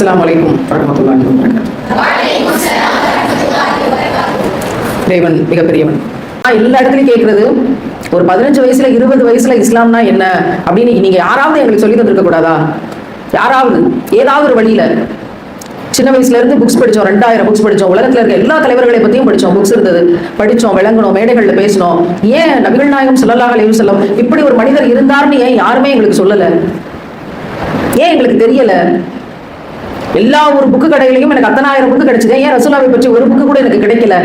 அஸ்லாம் வலைக்கும் வரமத்துல்லாஹி தேவன் மிகப்பெரியவன். நான் எல்லா இடத்துலையும் கேட்கறது ஒரு பதினஞ்சு வயசுல இருபது வயசுல இஸ்லாம்னா என்ன அப்படின்னு நீங்க யாராவது எங்களுக்கு சொல்லி தந்திருக்க கூடாதா? யாராவது ஏதாவது ஒரு வழியில. சின்ன வயசுல இருந்து புக்ஸ் படிச்சோம் ரெண்டாயிரம் புக்ஸ் படிச்சோம் உலகத்துல இருக்க எல்லா தலைவர்களை பத்தியும் படிச்சோம் புக்ஸ் இருந்தது. படிச்சோம் விளங்கணும் மேடைகள்ல பேசணும் ஏன் நபிகள் நாயகம் சொல்லலாக அலைஹி வஸல்லம் இப்படி ஒரு மனிதர் இருந்தார்னு ஏன் யாருமே எங்களுக்கு சொல்லல? ஏன் எங்களுக்கு தெரியல? எல்லா ஒரு புக்கு கடைகளையும் எனக்கு அத்தனாயிரம் புக்கு கிடைச்சது. ஏன் ரசூலாவை பற்றி ஒரு புக்கு கூட எனக்கு கிடைக்கல?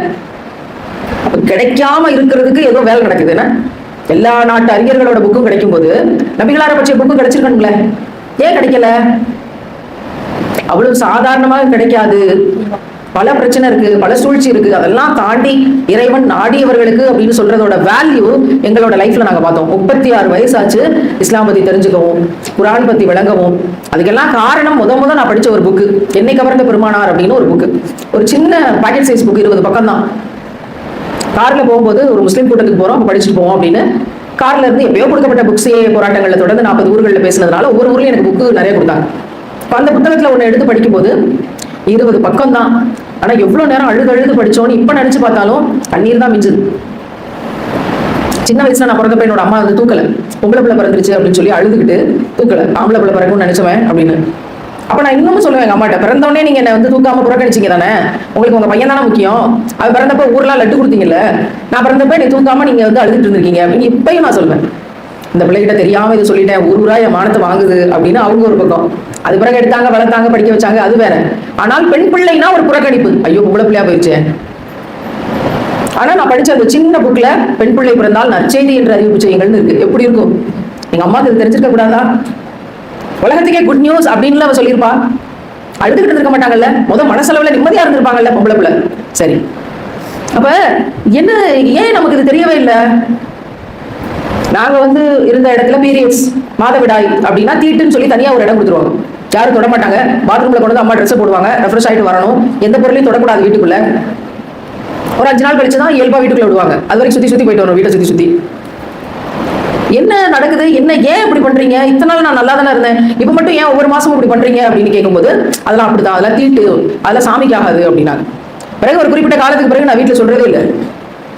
அப்ப கிடைக்காம இருக்கிறதுக்கு ஏதோ வேலை நடக்குது என்ன? எல்லா நாட்டு அறிஞர்களோட புக்கும் கிடைக்கும் போது நபிகளார பற்றிய புக்கு கிடைச்சிருக்கணும்ல? ஏன் கிடைக்கல? அவ்வளவு சாதாரணமாக கிடைக்காது. பல பிரச்சனை இருக்கு பல சூழ்ச்சி இருக்கு. அதெல்லாம் தாண்டி இறைவன் நாடியவர்களுக்கு அப்படின்னு சொல்றதோட வேல்யூ எங்களோட லைஃப்ல நாங்க பார்த்தோம். முப்பத்தி ஆறு வயசாச்சு. இஸ்லாம் பத்தி தெரிஞ்சுக்கவும் குரான் பத்தி விளங்கவும். அதுக்கெல்லாம் காரணம் முத முத நான் படிச்ச ஒரு புக்கு என்னை கவர்ந்த பெருமானார் அப்படின்னு ஒரு புக்கு ஒரு சின்ன பாக்கெட் சைஸ் புக் இருபது பக்கம் தான். கார்ல போகும்போது ஒரு முஸ்லீம் கூட்டத்துக்கு போறோம் படிச்சுட்டு போவோம் அப்படின்னு. கார்ல இருந்து எப்பயோ கொடுக்கப்பட்ட புக்ஸே போராட்டங்களை தொடர்ந்து நாற்பது ஊர்களில் பேசினதுனால ஒவ்வொரு ஊர்லயும் எனக்கு புக்கு நிறைய கொடுத்தாங்க. அந்த புத்தகத்துல ஒன்று எடுத்து படிக்கும்போது இருபது பக்கம் தான் ஆனா எவ்வளவு நேரம் அழுது அழுது படிச்சோன்னு இப்ப நினைச்சு பார்த்தாலும் கண்ணீர் தான் மிஞ்சுது. சின்ன வயசுல நான் பிறந்தப்ப என்னோட அம்மா வந்து தூக்கல. பொம்பளை பிள்ளை பிறந்துருச்சு அப்படின்னு சொல்லி அழுதுகிட்டு தூக்கல. ஆம்பளை பிள்ளை பிறகுன்னு நினைச்சவன் அப்படின்னு. அப்ப நான் இன்னமும் சொல்லுவேன் எங்க அம்மாட்ட பிறந்தவொடனே நீங்க என்ன வந்து தூக்காம புறக்கணிச்சிங்க தானே? உங்களுக்கு உங்க பையன் தானே முக்கியம்? அது பிறந்தப்ப ஊர்லாம் லட்டு கொடுத்தீங்கல்ல? நான் பிறந்தப்ப நீ தூக்காம நீங்க வந்து அழுதுட்டு இருந்திருக்கீங்க. அப்படின்னு இப்பயும் நான் சொல்லுவேன். இந்த பிள்ளைகிட்ட தெரியாம இதை சொல்லிட்டேன் ஒரு ரூபாய் மானத்தை வாங்குது அப்படின்னு அவங்க ஒரு பக்கம். அது பிறகு எடுத்தாங்க வளர்த்தாங்க படிக்க வச்சாங்க அது வேற. ஆனால் பெண் பிள்ளைனா ஒரு புறக்கணிப்பு. ஐயோ பொம்பளை பிள்ளையா போயிடுச்சே ஆனா நான் படிச்ச அந்த சின்ன புக்ல பெண் பிள்ளை பிறந்தால் நற்செய்தி என்று அறிவிப்பு செய்யுங்கள்னு இருக்கு. எப்படி இருக்கும்? எங்க அம்மா இது தெரிஞ்சிருக்க கூடாதா? உலகத்துக்கே குட் நியூஸ் அப்படின்னு அவ சொல்லியிருப்பா. அழுதுகிட்டு இருக்க மாட்டாங்கல்ல? முத மனசளவுல நிம்மதியா இருந்திருப்பாங்கல்ல பொம்பளை பிள்ளை. சரி. அப்ப என்ன ஏன் நமக்கு இது தெரியவே இல்லை? நாங்க வந்து இருந்த இடத்துல பீரியட்ஸ் மாதவிடாய் அப்படின்னா தீட்டுன்னு சொல்லி தனியா ஒரு இடம் கொடுத்துருவாங்க. யாரும் தொட மாட்டாங்க. பாத்ரூம்ல கொண்டு அம்மா ட்ரெஸ் போடுவாங்க. ரெஃப்ரெஷ் ஆயிட்டு வரணும். எந்த பொருளையும் தொடக்கூடாது வீட்டுக்குள்ள. ஒரு அஞ்சு நாள் கழிச்சு தான் இயல்பா வீட்டுக்குள்ள விடுவாங்க. அது வரைக்கும் சுத்தி சுத்தி போயிட்டு வரணும் வீட்டை சுத்தி சுத்தி. என்ன நடக்குது? என்ன ஏன் இப்படி பண்றீங்க? இத்தனை நாள் நான் நல்லா தானே இருந்தேன். இப்ப மட்டும் ஏன் ஒவ்வொரு மாசமும் இப்படி பண்றீங்க? அப்படின்னு கேட்கும்போது அதெல்லாம் அப்படிதான். அதெல்லாம் தீட்டு. அதெல்லாம் சாமிக்கு ஆகாது அப்படின்னாங்க. பிறகு ஒரு குறிப்பிட்ட காலத்துக்கு பிறகு நான் வீட்டில் சொல்றதே இல்லை.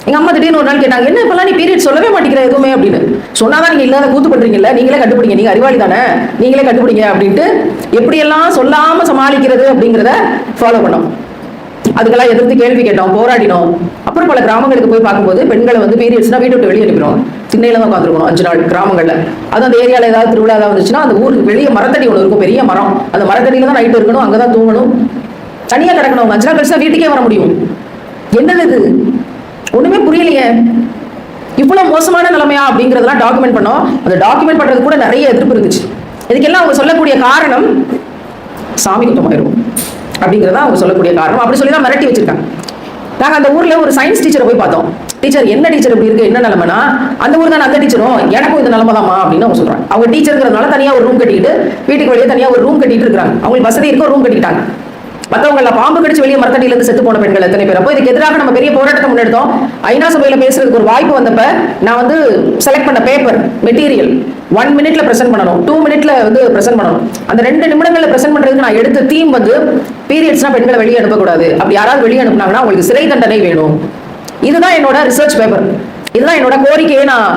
எங்கள் அம்மா திடீர்னு ஒரு நாள் கேட்டாங்க என்ன இப்பெல்லாம் நீ பீரியட் சொல்லவே மாட்டேங்கிற எதுவுமே? அப்படின்னு. சொன்னாதான் நீங்கள் இல்லாத கூத்து பண்றீங்கல்ல நீங்களே கண்டுபிடிங்க நீங்கள் அறிவாளி தானே நீங்களே கண்டுபிடிங்க அப்படின்ட்டு எப்படியெல்லாம் சொல்லாமல் சமாளிக்கிறது அப்படிங்கிறத ஃபாலோ பண்ணோம். அதுக்கெல்லாம் எதிர்த்து கேள்வி கேட்டோம் போராடினோம். அப்புறம் பல கிராமங்களுக்கு போய் பார்க்கும்போது பெண்களை வந்து பீரியட்ஸ்னா வீட்டு விட்டு வெளியே அனுப்பிடுவோம். திண்ணையில தான் உட்காந்துருக்கணும் அஞ்சு நாள் கிராமங்களில். அது அந்த ஏரியாவில் ஏதாவது திருவிழா ஏதாவது வந்துச்சுன்னா அந்த ஊருக்கு வெளியே மரத்தடி ஒன்று இருக்கும் பெரிய மரம். அந்த மரத்தடியில தான் நைட்டு இருக்கணும் அங்கே தான் தூங்கணும். தனியாக கிடக்கணும். அஞ்சு நாள் கழிச்சா வீட்டுக்கே வர முடியும். என்னது இது? ஒண்ணுமே புரியலையே. இவ்வளவு மோசமான நிலைமையா அப்படிங்கறதெல்லாம் டாக்குமெண்ட் பண்ணோம். அந்த டாக்குமெண்ட் பண்றது கூட நிறைய எதிர்ப்பு இருந்துச்சு. இதுக்கெல்லாம் அவங்க சொல்லக்கூடிய காரணம் சாமி குத்தமாயிரும் அப்படிங்கிறதா அவங்க சொல்லக்கூடிய காரணம். அப்படி சொல்லி தான் மிரட்டி வச்சிருக்காங்க. நாங்கள் அந்த ஊரில் ஒரு சயின்ஸ் டீச்சரை போய் பார்த்தோம். டீச்சர் என்ன டீச்சர் இப்படி இருக்கு? என்ன நிலைமைனா அந்த ஊர் தான் அந்த டீச்சரும் எனக்கும் இந்த நிலமை தான்மா அப்படின்னு அவங்க சொல்கிறாங்க அவங்க டீச்சருங்கிறதுனால தனியாக ஒரு ரூம் கட்டிக்கிட்டு வீட்டுக்கு வெளியே தனியாக ஒரு ரூம் கட்டிட்டு இருக்காங்க அவங்களுக்கு வசதி இருக்க ரூம் கட்டிக்கிட்டாங்க. மற்றவங்கள பாம்பு கடிச்சு வெளியே மரத்தடியிலிருந்து செத்து போன பெண்கள் எத்தனை பேர்? அப்போ இதுக்கு எதிராக நம்ம பெரிய போராட்டத்தை முன்னெடுத்தோம். ஐநா சபையில் பேசுறதுக்கு ஒரு வாய்ப்பு வந்தப்ப நான் வந்து செலக்ட் பண்ண பேப்பர் மெட்டீரியல் ஒன் மினிட்ல பிரசன்ட் பண்ணணும். டூ மினிட்ல வந்து பிரசன்ட் பண்ணணும். அந்த ரெண்டு நிமிடங்கள்ல பிரசன்ட் பண்றதுக்கு நான் எடுத்த தீம் வந்து பீரியட்ஸ்னா பெண்களை வெளியே அனுப்பக்கூடாது. அப்படி யாராவது வெளியே அனுப்புனாங்கன்னா அவங்களுக்கு சிறை தண்டனை வேணும். இதுதான் என்னோட ரிசர்ச் பேப்பர் இதுதான் என்னோட கோரிக்கையை நான்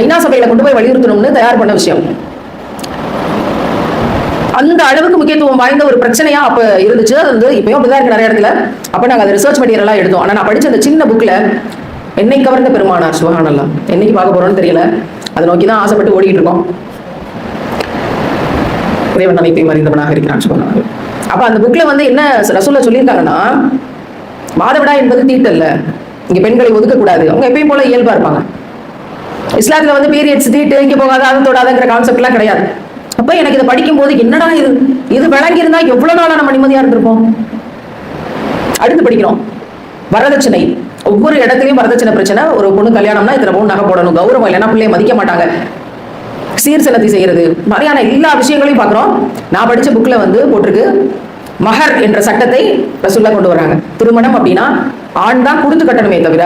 ஐநா சபையில கொண்டு போய் வலியுறுத்தணும்னு தயார் பண்ண விஷயம். அந்த அளவுக்கு முக்கியத்துவம் வாய்ந்த ஒரு பிரச்சனையா அப்ப இருந்துச்சு. அது வந்து இப்பயும் அப்படிதான் இருக்கு நிறைய இடத்துல. அப்ப நாங்க அதை ரிசர்ச் மெட்டீரியலா எடுத்தோம். ஆனா நான் படிச்ச அந்த சின்ன புக்ல என்னை கவர்ந்த பெருமானார் சுகானல்லாம் என்னைக்கு பார்க்க போறோம்னு தெரியல. அதை நோக்கி தான் ஆசைப்பட்டு ஓடிட்டு இருக்கோம். இறைவன் அனைத்தையும் அறிந்தவனாக இருக்கிறான் சுபஹானல்லா அப்ப அந்த புக்ல வந்து என்ன ரசூல்ல சொல்லியிருக்காங்கன்னா மாதவிடா என்பது தீட்டல்ல. இங்க பெண்களை ஒதுக்க கூடாது. அவங்க எப்பயும் போல இயல்பா இருப்பாங்க. இஸ்லாத்துல வந்து பீரியட்ஸ் தீட்டு இங்க போகாத அது தொடாதங்கிற கான்செப்ட் எல்லாம் கிடையாது. அப்ப எனக்கு இதை படிக்கும் போது என்னடா இது? இது விளங்கி இருந்தா எவ்வளவு நாளா நம்ம நிம்மதியா இருந்திருப்போம்? அடுத்து படிக்கிறோம் வரதட்சணை. ஒவ்வொரு இடத்துலயும் வரதட்சணை பிரச்சனை. ஒரு பொண்ணு கல்யாணம்னா இத்தனை பொண்ணு நகை போடணும். கௌரவம் இல்லைன்னா பிள்ளைய மதிக்க மாட்டாங்க. சீர்சனத்தை செய்யறது. மாதிரியான எல்லா விஷயங்களையும் பார்க்குறோம். நான் படிச்ச புக்ல வந்து போட்டிருக்கு மஹர் என்ற சட்டத்தை ரசுல்லா கொண்டு வராங்க திருமணம் அப்படின்னா ஆண் தான் கொடுத்து கட்டணுமே தவிர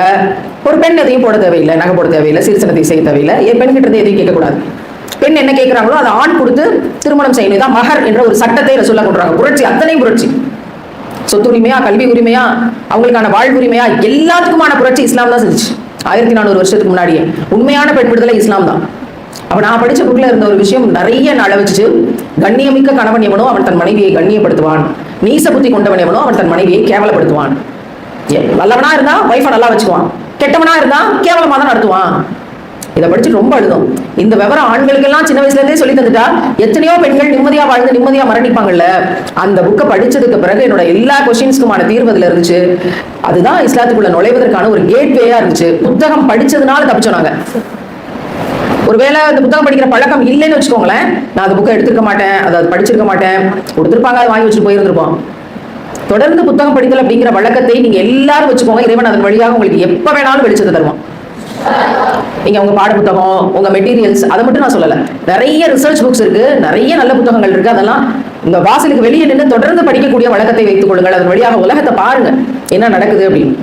ஒரு பெண் எதையும் போட தேவையில்லை நகை போட தேவையில்லை சீர்சனத்தை செய்ய தேவையில்லை. என் பெண் கிட்ட எதையும் கேட்கக்கூடாது. பெண் என்ன கேட்குறாங்களோ அதை ஆண் கொடுத்து திருமணம் செய்யணும். இதான் மகர் என்ற ஒரு சட்டத்தை சொல்ல கொண்டுறாங்க. புரட்சி அத்தனை புரட்சி. சொத்து உரிமையா கல்வி உரிமையா அவங்களுக்கான வாழ்வு உரிமையா எல்லாத்துக்குமான புரட்சி இஸ்லாம் தான் செஞ்சுச்சு. ஆயிரத்தி நானூறு வருஷத்துக்கு முன்னாடியே. உண்மையான பெண் விடுதலை இஸ்லாம் தான். அப்ப நான் படிச்ச புக்ல இருந்த ஒரு விஷயம் நிறைய நாளை வச்சு கண்ணியமிக்க கணவன் எவனோ அவன் தன் மனைவியை கண்ணியப்படுத்துவான். நீச புத்தி கொண்டவன் எவனோ அவன் தன் மனைவியை கேவலப்படுத்துவான். ஏ, நல்லவனா இருந்தா ஒய்ஃபை நல்லா வச்சுக்குவான். கெட்டவனா இருந்தா கேவலமா தான் நடத்துவான். இதை படிச்சு ரொம்ப அழுதும். இந்த விவரம் ஆண்களுக்கெல்லாம் சின்ன வயசுல இருந்தே சொல்லி தந்துட்டா எத்தனையோ பெண்கள் நிம்மதியா வாழ்ந்து நிம்மதியா மரணிப்பாங்கல்ல? அந்த புக்கை படிச்சதுக்கு பிறகு என்னோட எல்லா கொஸ்டின்ஸ்க்குமான தீர்வு இருந்துச்சு. அதுதான் இஸ்லாத்துக்குள்ள நுழைவதற்கான ஒரு கேட்வேயா இருந்துச்சு. புத்தகம் படிச்சதுனால தப்பிச்சோம் நாங்க. ஒருவேளை அந்த புத்தகம் படிக்கிற பழக்கம் இல்லைன்னு வச்சுக்கோங்களேன். நான் அந்த புக்கை எடுத்திருக்க மாட்டேன். அதை படிச்சிருக்க மாட்டேன். கொடுத்துருப்பாங்க அதை வாங்கி வச்சுட்டு போயிருந்திருப்போம். தொடர்ந்து புத்தகம் படித்தல் அப்படிங்கிற வழக்கத்தை நீங்க எல்லாரும் வச்சுக்கோங்க. இறைவன் அதன் வழியாக உங்களுக்கு எப்ப வேணாலும் வெளிச்சத்தை தருவான். நீங்கள் உங்கள் பாட புத்தகம் உங்கள் மெட்டீரியல்ஸ் அதை மட்டும் நான் சொல்லலை. நிறைய ரிசர்ச் புக்ஸ் இருக்குது நிறைய நல்ல புத்தகங்கள் இருக்குது அதெல்லாம் உங்கள் வாசலுக்கு வெளியே நின்று தொடர்ந்து படிக்கக்கூடிய வழக்கத்தை வைத்துக் கொள்ளுங்கள். அதன் வழியாக உலகத்தை பாருங்கள் என்ன நடக்குது அப்படின்னு.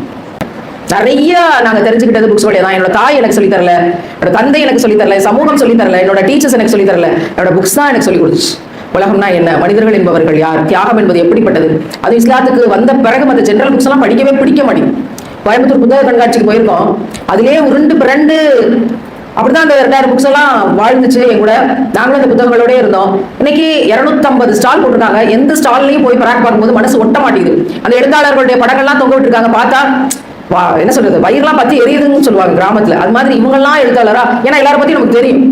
நிறைய நாங்க தெரிஞ்சுக்கிட்டது புக்ஸ் வழியா தான். என்னோட தாய் எனக்கு சொல்லி தரல என்னோட தந்தை எனக்கு சொல்லி தரல சமூகம் சொல்லி தரல என்னோட டீச்சர்ஸ் எனக்கு சொல்லி தரல. என்னோட புக்ஸ் தான் எனக்கு சொல்லி கொடுத்துச்சு. உலகம்னா என்ன? மனிதர்கள் என்பவர்கள் யார்? தியாகம் என்பது எப்படிப்பட்டது? அது இஸ்லாத்துக்கு வந்த பிறகு அந்த ஜென்ரல் புக்ஸ் எல்லாம் படிக்கவே பிடிக்க மாட்டேங்குது. கோயம்புத்தூர் புத்தக கண்காட்சிக்கு போயிருக்கோம். அதிலே உருண்டு பிறண்டு அப்படிதான் அந்த ரெண்டாயிரம் புக்ஸ் எல்லாம் வாழ்ந்துச்சு என் கூட. நாங்களும் அந்த புத்தகங்களோட இருந்தோம். இன்னைக்கு 250 ஸ்டால் போட்டிருக்காங்க. எந்த ஸ்டால்லையும் போய் பிராக் பார்க்கும்போது மனசு ஒட்ட மாட்டேங்குது. அந்த எழுத்தாளர்களுடைய படங்கள்லாம் தொங்க விட்டுருக்காங்க. பார்த்தா என்ன சொல்றது வயிறுலாம் பத்தி எரியுதுன்னு சொல்லுவாங்க கிராமத்துல. அது மாதிரி இவங்கெல்லாம் எழுத்தாளரா? ஏன்னா எல்லாரும் பத்தி நமக்கு தெரியும்.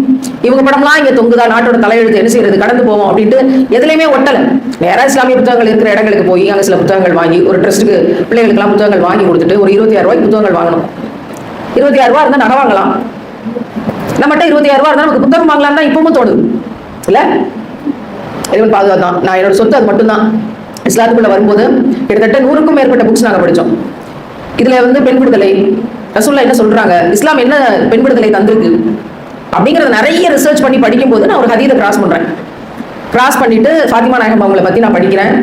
இவங்க படம்லாம் இங்க தொங்குதா நாட்டோட தலையெழுத்து என்ன செய்யறது கடந்து போவோம் அப்படின்ட்டு எதுலையுமே ஒட்டல. நேரா இஸ்லாமிய புத்தகங்கள் இருக்கிற இடங்களுக்கு போய் அங்க சில புத்தகங்கள் வாங்கி ஒரு ட்ரஸ்ட்டுக்கு பிள்ளைகளுக்கெல்லாம் புத்தகங்கள் வாங்கி கொடுத்துட்டு ஒரு இருபத்தி ஆறு ரூபாய்க்கு புத்தகங்கள் வாங்கணும். இருபத்தி ஆறு ரூபா இருந்தா நகை வாங்கலாம். நம்மகிட்ட இருபத்தி ஆறு ரூபா இருந்தா நமக்கு புத்தகம் வாங்கலாம் தான் இப்பவும் தோணுது. இல்ல? இறைவன் பாதுகாத்தான். நான் என்னோட சொத்து அது மட்டும்தான். இஸ்லாத்துக்குள்ள வரும்போது கிட்டத்தட்ட நூறுக்கும் மேற்பட்ட புக்ஸ் நாங்க படிச்சோம். இதுல வந்து பெண் விடுதலை. ரசூல்லா என்ன சொல்றாங்க? இஸ்லாம் என்ன பெண் விடுதலை தந்திருக்கு? அப்படிங்கறத நிறைய ரிசர்ச் பண்ணி படிக்கும்போது நான் ஒரு ஹதீதை கிராஸ் பண்றேன். கிராஸ் பண்ணிட்டு ஃபாத்திமா நாயகம் அவங்களை பத்தி நான் படிக்கிறேன்.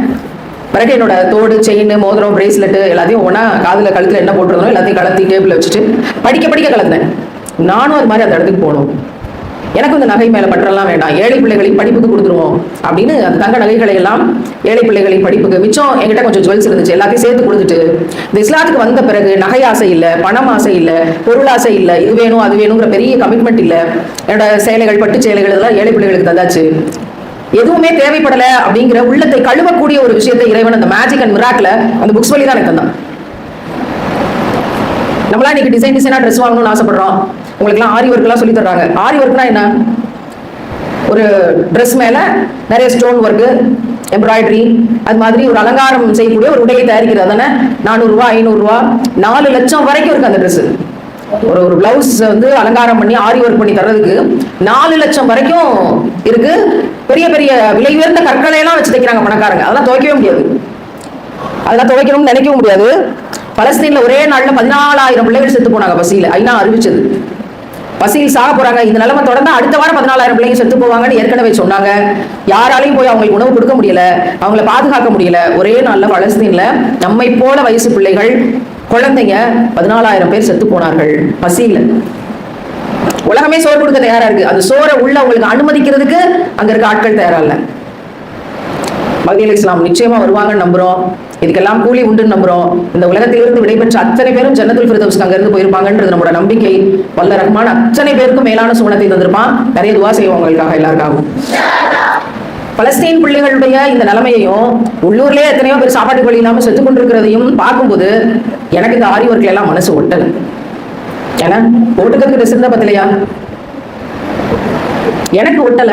பிறகு என்னோட தோடு செயின் மோதிரம் பிரேஸ்லெட்டு எல்லாத்தையும் ஒன்றா காதில் கழுத்தில் என்ன போட்டுருந்தோம் எல்லாத்தையும் கலத்தி டேபிள் வச்சுட்டு படிக்க படிக்க கலந்தேன். நானும் அது மாதிரி அந்த இடத்துக்கு போகணும் எனக்கு இந்த நகை மேல பற்றெல்லாம் வேண்டாம். ஏழை பிள்ளைகளின் படிப்புக்கு கொடுத்துருவோம். அப்படின்னு அந்த தங்க நகைகளை எல்லாம் ஏழை பிள்ளைகளின் படிப்புக்கு மிச்சம் எங்கிட்ட கொஞ்சம் ஜுவல்ஸ் இருந்துச்சு. எல்லாத்தையும் சேர்த்து கொடுத்துட்டு இந்த இஸ்லாத்துக்கு வந்த பிறகு நகை ஆசை இல்லை பணம் ஆசை இல்லை பொருள் ஆசை இல்லை இது வேணும் அது வேணுங்கிற பெரிய கமிட்மெண்ட் இல்லை. என்னோட சேலைகள் பட்டு சேலைகள் இதெல்லாம் ஏழை பிள்ளைகளுக்கு தந்தாச்சு. எதுவுமே தேவைப்படல அப்படிங்கிற உள்ளத்தை கழுவக்கூடிய ஒரு விஷயத்தை இறைவன் அந்த மேஜிக் அண்ட் மிராக்ல அந்த புக்ஸ் வழி தான் எனக்கு தந்தான். நம்மளா இன்னைக்கு டிசைன் டிசைனா ட்ரெஸ் வாங்கணும்னு ஆசைப்படுறோம். உங்களுக்குலாம் ஆரி ஒர்க்லாம் சொல்லி தர்றாங்க. ஆரி ஒர்க்னா என்ன? ஒரு ட்ரெஸ் மேலே நிறைய ஸ்டோன் ஒர்க்கு எம்ப்ராய்டரி அது மாதிரி ஒரு அலங்காரம் செய்யக்கூடிய ஒரு உடையை தயாரிக்கிறது. தானே நானூறுரூவா ஐநூறுரூவா நாலு லட்சம் வரைக்கும் இருக்குது அந்த ட்ரெஸ்ஸு ஒரு ஒரு பிளவுஸ் வந்து அலங்காரம் பண்ணி ஆரி ஒர்க் பண்ணி தர்றதுக்கு நாலு லட்சம் வரைக்கும் இருக்கு. பெரிய பெரிய விலை உயர்ந்த கற்களை எல்லாம் வச்சு தைக்கிறாங்க பணக்காரங்க. அதெல்லாம் துவைக்கவே முடியாது. அதெல்லாம் துவைக்கணும்னு நினைக்கவும் முடியாது. பலஸ்தீனில் ஒரே நாளில் பதினாலாயிரம் பிள்ளைகள் செத்து போனாங்க பசியில். ஐநா அறிவிச்சது. பசியில் சாக போறாங்க. இந்த நிலைமை தொடர்ந்தா அடுத்த வாரம் பதினாலாயிரம் பிள்ளைங்க செத்து போவாங்கன்னு ஏற்கனவே சொன்னாங்க. யாராலையும் போய் அவங்களுக்கு உணவு கொடுக்க முடியல. அவங்கள பாதுகாக்க முடியல. ஒரே நாள்ல பலஸ்தீன்ல நம்மை போல வயசு பிள்ளைகள் குழந்தைங்க பதினாலாயிரம் பேர் செத்து போனார்கள். பசியில. உலகமே சோறு கொடுக்க தயாரா இருக்கு. அந்த சோறை உள்ள உங்களுக்கு அனுமதிக்கிறதுக்கு அங்க இருக்க ஆட்கள் தயாரா இல்லை. மகிழ் இஸ்லாம் நிச்சயமா வருவாங்கன்னு நம்புறோம். இதுக்கெல்லாம் கூலி உண்டு நம்புறோம். இந்த உலகத்திலிருந்து விடைபெற்ற அத்தனை பேரும் ஜன்னத்துல் ஃபிரதவுஸ்க்கு அங்க இருந்து போயிருப்பாங்கன்றது நம்மளோட நம்பிக்கை. வல்ல ரஹ்மான் அத்தனை பேருக்கும் மேலான சுவனத்தை தந்திருப்பான். நிறைய துவா செய்வோம் உங்களுக்காக எல்லாருக்காகவும். பலஸ்தீன் பிள்ளைகளுடைய இந்த நிலைமையையும் உள்ளூர்லயே எத்தனையோ பேர் சாப்பாட்டுக்கு வழி இல்லாம செத்து கொண்டிருக்கிறதையும் பார்க்கும்போது எனக்கு இந்த ஆரி ஒர்க்ல எல்லாம் மனசு ஒட்டல். ஏன்னா போட்டுக்கிறதுக்கு ட்ரெஸ் இருந்தா பத்தலையா? எனக்கு ஒட்டல.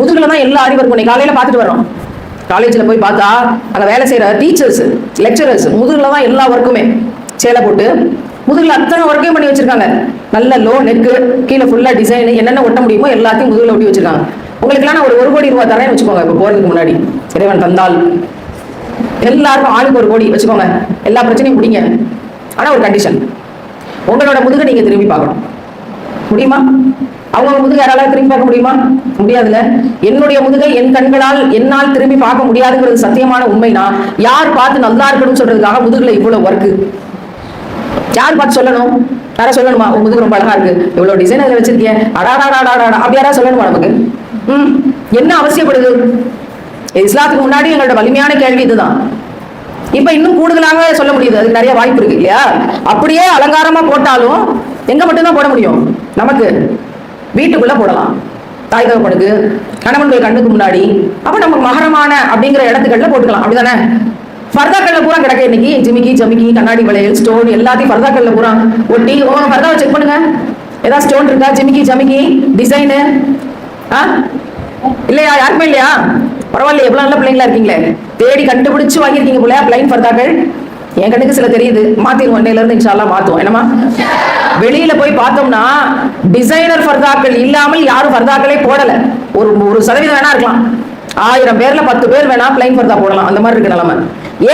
முதுகுல தான் எல்லா ஆரி ஒர்க் காலையில பார்த்துட்டு வரோம் காலேஜில் போய் பார்த்தா அங்கே வேலை செய்கிற டீச்சர்ஸ் லெக்சரர்ஸ் முதுகில் தான் எல்லா ஒர்க்குமே சேலை போட்டு முதுகில் அத்தனை ஒர்க்கையும் பண்ணி வச்சிருக்காங்க. நல்ல லோ நெக்கு கீழே ஃபுல்லாக டிசைன் என்னென்ன ஒட்ட முடியுமோ எல்லாத்தையும் முதுகில் ஒட்டி வச்சிருக்காங்க. உங்களுக்குலாம் நான் ஒரு ஒரு கோடி ரூபா தரேன்னு வச்சுக்கோங்க இப்போ போகிறதுக்கு முன்னாடி. இறைவன் தந்தால். எல்லாருக்கும் ஆளுக்கு ஒரு கோடி வச்சுக்கோங்க. எல்லா பிரச்சனையும் முடிங்க. ஆனால் ஒரு கண்டிஷன் உங்களோட முதுகை நீங்கள் திரும்பி பார்க்கணும். முடியுமா? அவங்க முதுகை யாரால திரும்பி பார்க்க முடியுமா? முடியாதுல்ல. என்னுடைய முதுகை என் கண்களால் என்னால் திரும்பி பார்க்க முடியாதுங்கிறது சத்தியமான உண்மைனா யார் பார்த்து நல்லா இருக்கணும்னு சொல்றதுக்காக முதுகுல இவ்வளவு ஒர்க்கு யார் பார்த்து சொல்லணும்? யாரா சொல்லணுமா? உன் முதுகு ரொம்ப அழகா இருக்கு. இவ்வளவு டிசைன் அதுல வச்சிருக்கேன் அடாடாடாடாடா அப்படி யாரா சொல்லணுமா நமக்கு? ம். என்ன அவசியப்படுது? இஸ்லாத்துக்கு முன்னாடி எங்களோட வலிமையான கேள்வி இதுதான். இப்ப இன்னும் கூடுதலாக சொல்ல முடியுது. அதுக்கு நிறைய வாய்ப்பு இருக்கு இல்லையா? அப்படியே அலங்காரமா போட்டாலும் எங்க மட்டும்தான் போட முடியும்? நமக்கு. வீட்டுக்குள்ளே போடலாம். தாய் தகப்பனுக்கு கணவன்கள் கண்ணுக்கு முன்னாடி. அப்போ நம்ம மகரமான அப்படிங்கிற இடத்துக்கள்ல போட்டுக்கலாம். அப்படிதானே? ஃபர்தாக்கள்ல பூரா கிடக்க இன்னைக்கு. ஜிமிக்கி ஜமிக்கி கண்ணாடி வளையல் ஸ்டோன் எல்லாத்தையும் ஃபர்தாக்கள்ல பூரா ஒட்டி உங்க ஃபர்தாவை செக் பண்ணுங்க. ஏதாவது ஸ்டோன் இருக்கா? ஜிமிக்கி ஜமிக்கி டிசைனு ஆ? இல்லையா? யாருக்குமே இல்லையா? பரவாயில்ல எவ்வளோ நல்ல பிள்ளைங்களா இருக்கீங்களே. தேடி கண்டுபிடிச்சு வாங்கியிருக்கீங்க போல பிளைன் ஃபர்தாக்கள் என் கண்ணுக்கு சில தெரியுது. மாத்திருவோம் இன்னையில இருந்து இன்ஷால்லா மாத்துவோம். என்னமா வெளியில போய் பார்த்தோம்னா டிசைனர் ஃபர்தாக்கள் இல்லாமல் யாரும் ஃபர்தாக்களே போடல. ஒரு ஒரு சதவீதம் வேணா இருக்கலாம். ஆயிரம் பேர்ல பத்து பேர் வேணா பிளைன் ஃபர்தா போடலாம். அந்த மாதிரி இருக்கு நிலமை.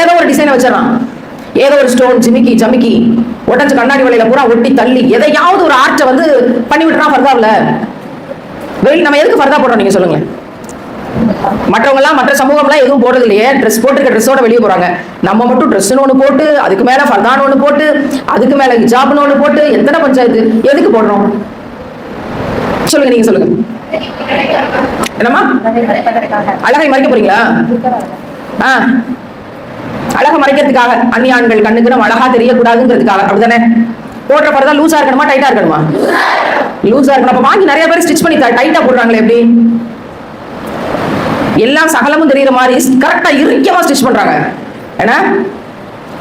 ஏதோ ஒரு டிசைனை வச்சிடலாம். ஏதோ ஒரு ஸ்டோன் ஜிமிக்கி ஜமிக்கி உடஞ்ச கண்ணாடி வலையில பூரா ஒட்டி தள்ளி எதையாவது ஒரு ஆர்ட்டை வந்து பண்ணி விட்டுறான் ஃபர்தாவில் வெளியில் நம்ம எதுக்கு ஃபர்தா போடுறோம் நீங்க சொல்லுங்க மற்றவங்க எல்லாம் மற்ற சமூகம்லாம் எதுவும் போடுறது இல்லையே ட்ரெஸ் போட்டுருக்க ட்ரெஸ்ஸோட வெளியே போறாங்க. நம்ம மட்டும் ட்ரெஸ் ஒன்று போட்டு அதுக்கு மேல ஃபர்தான் ஒன்று போட்டு அதுக்கு மேல ஹிஜாப்னு ஒன்று போட்டு எத்தனை பஞ்சாயத்து? எதுக்கு போடுறோம்? சொல்லுங்க நீங்க சொல்லுங்க. என்னம்மா? அழகை மறைக்க போறீங்களா? ஆ. அழகை மறைக்கிறதுக்காக அந்நிய ஆண்கள் கண்ணுக்கு நம்ம அழகா தெரியக்கூடாதுங்கிறதுக்காக. அப்படிதானே போடுற பரதா லூசா இருக்கணுமா டைட்டா இருக்கணுமா? லூசா இருக்கணும். அப்ப வாங்கி நிறைய பேர் ஸ்டிச் பண்ணி டைட்டா போடுறாங்களே எப்படி? எல்லாம் சகலமும் தெரியுற மாதிரி கரெக்டா இறுக்கியமா ஸ்டிச் பண்றாங்க. ஏன்னா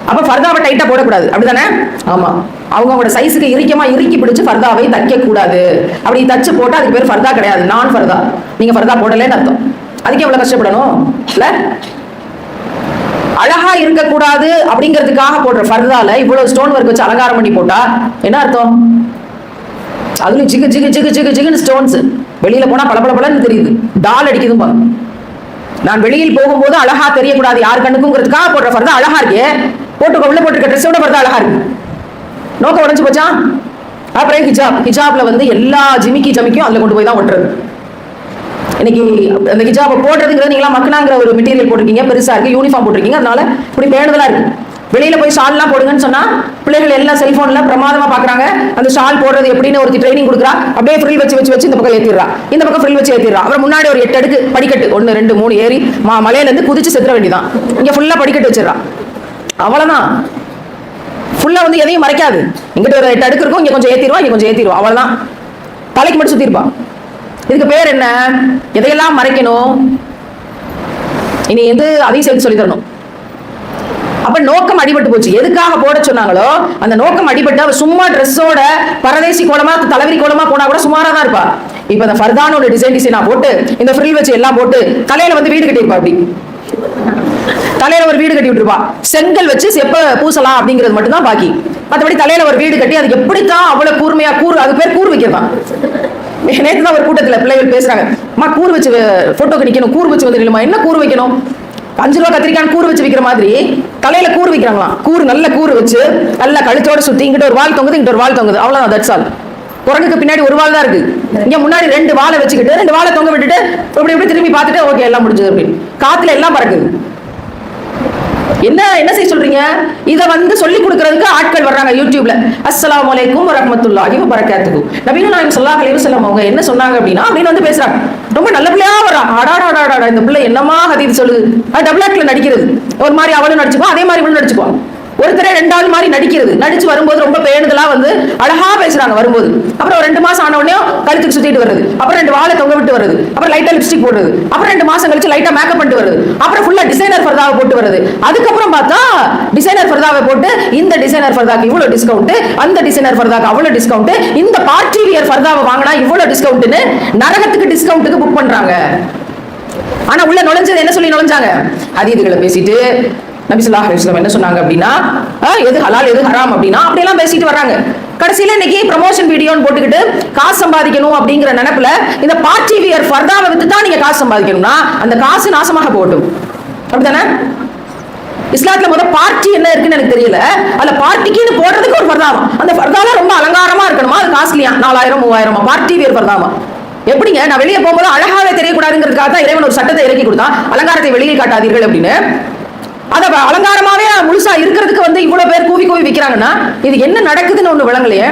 அப்ப ஃபர்தாவை டைட்டா போடக்கூடாது. அப்படிதானே ஆமா. அவங்க அவங்களோட சைஸுக்கு இறுக்கமாக இறுக்கி பிடிச்சு ஃபர்தாவை தைக்க கூடாது அப்படி தச்சு போட்டா அதுக்கு பேர் ஃபர்தா கிடையாது. நான் ஃபர்தா. நீங்க ஃபர்தா போடலன்னு அர்த்தம். அதுக்கு எவ்வளவு கஷ்டப்படணும். இல்ல? அழகா இருக்கக்கூடாது அப்படிங்கிறதுக்காக போடுற ஃபர்தால இவ்வளவு ஸ்டோன் ஒர்க் வச்சு அலங்காரம் பண்ணி போட்டா என்ன அர்த்தம்? அதுல ஜிகு ஜிகு ஜிகு ஜிகு ஜிகுன்னு ஸ்டோன்ஸ் வெளியில போனா பளபளபளன்னு தெரியுது. டால் அடிக்குதும்பா நான் வெளியில் போகும்போது அழகா தெரியக்கூடாது யார் கண்ணுக்குங்கிறதுக்காக போடுற ஃபர்தா அழகா இருக்கே. போட்டு உள்ள போட்டிருக்க ட்ரெஸ்ஸோட ஃபர்தா அழகா இருக்கு. நோக்கம் உடஞ்சு போச்சா? அப்புறம் ஹிஜாப். ஹிஜாப்ல வந்து எல்லா ஜிமிக்கி ஜமிக்கும் அதுல கொண்டு போய் தான் ஒட்டுறது. இன்னைக்கு அந்த ஹிஜாபை போடுறதுங்கிறது நீங்களா மக்கனாங்கிற ஒரு மெட்டீரியல் போட்டிருக்கீங்க பெருசா இருக்கு யூனிஃபார்ம் போட்டிருக்கீங்க அதனால இப்படி பேணுதலா இருக்கு. வெளியில போய் ஷால்லாம் போடுங்கன்னு சொன்னா பிள்ளைகள் எல்லாம் செல்போன்ல பிரமாதமா பாக்குறாங்க. அந்த ஷால் போடுறது எப்படின்னு ஒரு ட்ரைனிங் கொடுக்குறா. அப்படியே ஃப்ரில் வச்சு வச்சு வச்சு இந்த பக்கம் ஏத்திடுறா. இந்த பக்கம் ஃப்ரில் வச்சு ஏத்திடுறா. அப்புறம் முன்னாடி ஒரு எட்டு அடுக்கு படிக்கட்டு ஒன்னு ரெண்டு மூணு ஏறி மா மலையில இருந்து குதிச்சு செத்துற வேண்டியதான் இங்க ஃபுல்லா படிக்கட்டு வச்சிடறா. அவ்வளவுதான். ஃபுல்லா வந்து எதையும் மறைக்காது. இங்கிட்ட ஒரு எட்டு அடுக்கு இருக்கும் இங்க கொஞ்சம் ஏத்திடுவா இங்க கொஞ்சம் ஏத்திடுவா. அவ்வளவுதான். தலைக்கு மட்டும் சுத்திருப்பா இதுக்கு பேர் என்ன? எதையெல்லாம் மறைக்கணும்? இனி வந்து அதையும் சேர்த்து சொல்லி தரணும். அப்ப நோக்கம் அடிபட்டு போச்சு. எதுக்காக போட சொன்னாங்களோ அந்த நோக்கம் அடிபட்டு அவர் சும்மா ட்ரெஸ்ஸோட பரதேசி கோலமா தலைவரி கோலமா போனா கூட சுமாரா தான் இருப்பா. இப்ப இந்த ஃபர்தானோட ஒரு டிசைன் டிசைனா போட்டு இந்த ஃப்ரில் வச்சு எல்லாம் போட்டு தலையில வந்து வீடு கட்டியிருப்பா அப்படி. தலையில ஒரு வீடு கட்டி விட்டுருப்பா. செங்கல் வச்சு எப்ப பூசலாம் அப்படிங்கிறது மட்டும் தான் பாக்கி. மற்றபடி தலையில ஒரு வீடு கட்டி அது எப்படித்தான் அவ்வளவு கூர்மையா கூறு அது பேர் கூறு வைக்கிறதான். நேற்று தான் ஒரு கூட்டத்தில் பிள்ளைகள் பேசுறாங்க. அம்மா கூறு வச்சு போட்டோக்கு நிக்கணும். கூறு வச்சு வந்து என்ன கூறு வைக்கணும்? அஞ்சு ரூபா கத்திரிக்காய் கூறு வச்சு விற்கிற மாதிரி தலையில கூறு வைக்கிறாங்களாம். கூறு நல்ல கூறு வச்சு நல்லா கழுத்தோட சுத்தி இங்கிட்ட ஒரு வால் தொங்குது இங்கிட்ட ஒரு வால் தொங்குது. அவ்வளவுதான் தட்ஸ் ஆல் குரங்குக்கு பின்னாடி ஒரு வால் தான் இருக்கு. இங்க முன்னாடி ரெண்டு வாழை வச்சுக்கிட்டு ரெண்டு வாழை தொங்க விட்டுட்டு இப்படி இப்படி திரும்பி பார்த்துட்டு ஓகே எல்லாம் முடிஞ்சது அப்படின்னு. காத்துல எல்லாம் பறக்குது. என்ன என்ன செய்ய சொல்றீங்க? இதை வந்து சொல்லி கொடுக்கறதுக்கு ஆட்கள் வர்றாங்க யூடியூப்ல அஸ்லாம் வலைக்கும் வரமத்துல்லாஹி வ பரக்காத்துஹு நாயம் நாயகம் ஸல்லல்லாஹு அலைஹி வஸல்லம் அவங்க என்ன சொன்னாங்க அப்படின்னா அப்படின்னு வந்து பேசுறாங்க. ரொம்ப நல்ல பிள்ளையா வரா அடாடாடாடா இந்த பிள்ளை என்னமா ஹதீஸ் சொல்லுது. அது டபுள் ஆக்ட்ல நடிக்கிறது. ஒரு மாதிரி அவளும் நடிச்சுப்போம் அதே மாதிரி இவளும் நடிச்சுக்குவா. ஒருத்தரே ரெண்டாவது மாதிரி நடிக்கிறது. நடிச்சு வரும்போது ரொம்ப பேணுதலா வந்து அழகா பேசுறாங்க வரும்போது. அப்புறம் ஒரு ரெண்டு மாசம் ஆன உடனே கழுத்துக்கு சுத்திட்டு வருது. அப்புறம் ரெண்டு வாழை தொங்க விட்டு வருது. அப்புறம் லைட்டா லிப்ஸ்டிக் போடுறது. அப்புறம் ரெண்டு மாசம் கழிச்சு லைட்டா மேக்கப் பண்ணிட்டு வருது. அப்புறம் ஃபுல்லா டிசைனர் ஃபர்தாவை போட்டு வருது. அதுக்கப்புறம் பார்த்தா டிசைனர் ஃபர்தாவை போட்டு இந்த டிசைனர் ஃபர்தாக்கு இவ்வளவு டிஸ்கவுண்ட் அந்த டிசைனர் ஃபர்தாக்கு அவ்வளவு டிஸ்கவுண்ட் இந்த பார்ட்டி வியர் ஃபர்தாவை வாங்கினா இவ்வளவு டிஸ்கவுண்ட்னு நரகத்துக்கு டிஸ்கவுண்ட்டுக்கு புக் பண்றாங்க. ஆனா உள்ள நுழைஞ்சது என்ன சொல்லி நுழைஞ்சாங்க? அதீதுகளை பேசிட்டு நபிசுல்லா அலிஸ்லாம் என்ன சொன்னாங்க அப்படின்னா எது ஹலால் எது ஹராம்? அப்படின்னா அப்படியெல்லாம் பேசிட்டு வர்றாங்க. கடைசியில இன்னைக்கு ப்ரமோஷன் வீடியோன்னு போட்டுக்கிட்டு காசு சம்பாதிக்கணும் அப்படிங்கிற நினைப்புல இந்த பார்ட்டி வியர் ஃபர்தாவை வித்து தான் நீங்க காசு சம்பாதிக்கணும்னா அந்த காசு நாசமாக போகட்டும். அப்படிதானே இஸ்லாத்துல முத பார்ட்டி என்ன இருக்குன்னு எனக்கு தெரியல. அதுல பார்ட்டிக்குன்னு போடுறதுக்கு ஒரு ஃபர்தாவா? அந்த ஃபர்தாலாம் ரொம்ப அலங்காரமா இருக்கணுமா? அது காஸ்ட்லியா நாலாயிரம் மூவாயிரமா? பார்ட்டி வியர் ஃபர்தாமா எப்படிங்க? நான் வெளியே போகும்போது அழகாவே தெரியக்கூடாதுங்கிறதுக்காக தான் இறைவன் ஒரு சட்டத்தை இறக்கி கொடுத்தான். அலங்காரத்தை வெளியே காட்டாதீர்கள் அப்படின்னு. அதை அலங்காரமாவே முழுசா இருக்கிறதுக்கு வந்து இவ்வளவு பேர் கூவி கூவி விக்கிறாங்கன்னா இது என்ன நடக்குதுன்னு ஒண்ணு விளங்கலையே.